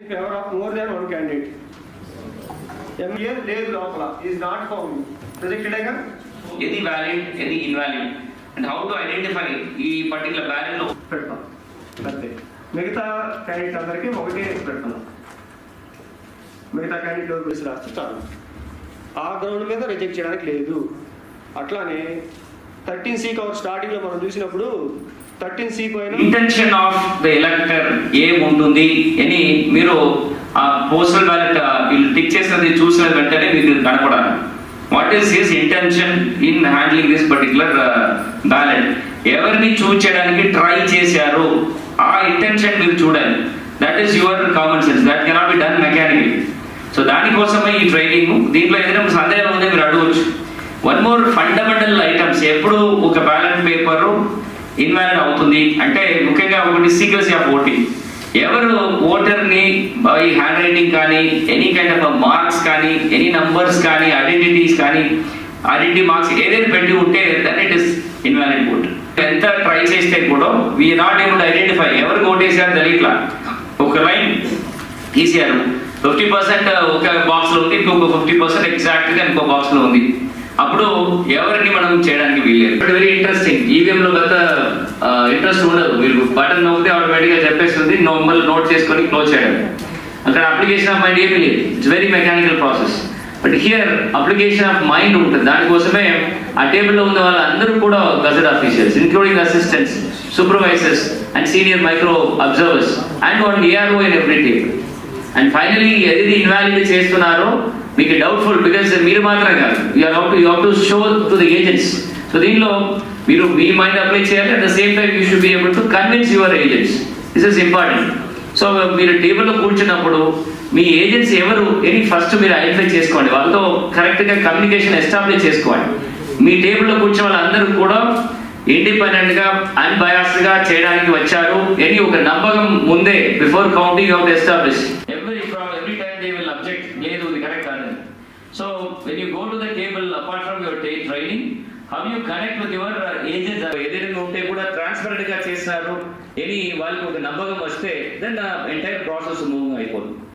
favor of more than one candidate. MA లేదు లోపల is not found రిజెక్టెడేగా ఏది valid ఏది invalid and how to identify ఈ particular బ్యాలెట్లో? పెడతాం. అంతే. మిగతా క్యాండిడేట్ అందరికీ ఒకటే పెడుతున్నాం మిగతా క్యాండిడేట్ ఎవరు వేసి రాస్తే చాలు. ఆ గ్రౌండ్ మీద రిజెక్ట్ చేయడానికి లేదు. అట్లానే థర్టీన్ సీ కవర్ స్టార్టింగ్లో మనం చూసినప్పుడు థర్టీన్ సి పైన ఇంటెన్షన్ ఆఫ్ ద ఎలక్టర్ ఏం ఉంటుంది అని మీరు ఆ పోస్టల్ బ్యాలెట్ వీళ్ళు టిక్ చేసినది చూసిన వెంటనే మీకు కనపడాలి. What is his intention in handling this particular ballot ఎవరిని చూస్ చేయడానికి ట్రై చేశారు? ఆ ఇంటెన్షన్ మీరు చూడాలి. That is your common sense that cannot be done mechanical so దానికోసమే ఈ ట్రైనింగ్ దీంట్లో ఏదైనా సందేహం ఉందో మీరు అడగవచ్చు వన్ మోర్ ఫండమెంటల్ ఐటమ్స్ ఎప్పుడు ఒక బ్యాలెట్ పేపర్ ఇన్వాలిడ్ అవుతుంది. అంటే ముఖ్యంగా ఒకటి సీక్రెసీ ఆఫ్ ఓటింగ్. ఎవరు ఓటర్ని బై హ్యాండ్ రైటింగ్ కానీ ఎనీ కైండ్ ఆఫ్ మార్క్స్ కానీ ఎనీ నంబర్స్ కానీ ఐడెంటిటీస్ కానీ ఐడెంటిటీ మార్క్స్ ఏదైనా పెట్టి ఉంటే that it is invalid vote. ఎంత ట్రై చేస్తే కూడా వి నాట్ ఏబుల్ ఐడెంటిఫై ఎవరికి ఓటేసారు తెలియట్లా. ఒక లైన్ తీసారు ఫిఫ్టీ పర్సెంట్ ఒక బాక్స్లో ఉంది ఇంకొక ఫిఫ్టీ పర్సెంట్ ఎగ్జాక్ట్గా ఇంకో బాక్స్లో ఉంది. అప్పుడు ఎవరిని మనం చేయడానికి వీల్లేదు. బట్ వెరీ ఇంట్రెస్టింగ్ ఈవీఎం లో పెద్ద ఇంట్రెస్ట్ ఉండదు. మీరు బటన్ నవ్వుతే ఆటోమేటిక్గా చెప్పేస్తుంది మళ్ళీ నోట్ చేసుకొని క్లోజ్ చేయడం. అక్కడ అప్లికేషన్ ఆఫ్ మైండ్ ఏమీ లేదు. It's very mechanical process but here application of mind ఉంటుంది. దానికోసమే ఆ టేబుల్లో ఉన్న వాళ్ళందరూ కూడా gazette officers including assistants supervisors and senior micro observers and one ARO in every table and finally ఏది ఇన్వాలిడ్ చేస్తున్నారో మీకు డౌట్ఫుల్ బికాస్ మీరు మాత్రం కాదు. You are how to you how to show to the agents so దీనిలో మీరు మీ mind apply చేయాలి at the same time you should be able to convince your agents this is important so మీరు టేబుల్లో కూర్చున్నప్పుడు మీ ఏజెంట్స్ ఎవరు? Any first మీరు ఐడెంటిఫై చేసుకోండి. వాళ్ళతో కరెక్ట్గా కమ్యూనికేషన్ ఎస్టాబ్లిష్ చేసుకోండి. మీ టేబుల్లో కూర్చున్న వాళ్ళందరూ కూడా ఇండిపెండెంట్గా అన్బయాస్డ్గా చేయడానికి వచ్చారు. ఎనీ ఒక నమ్మకం ముందే before counting of establish every from every time they will object లేదు ఇది కరెక్ట్ కాదు so when you go to the table apart from your training how you connect with your agents ఏదైనా ఉంటే కూడా ట్రాన్స్పరెంట్గా చేస్తారు. ఎనీ వాళ్ళకి ఒక నమ్మకం వస్తే దెన్ ఎంటైర్ ప్రాసెస్ మూవ్ అయిపోతుంది.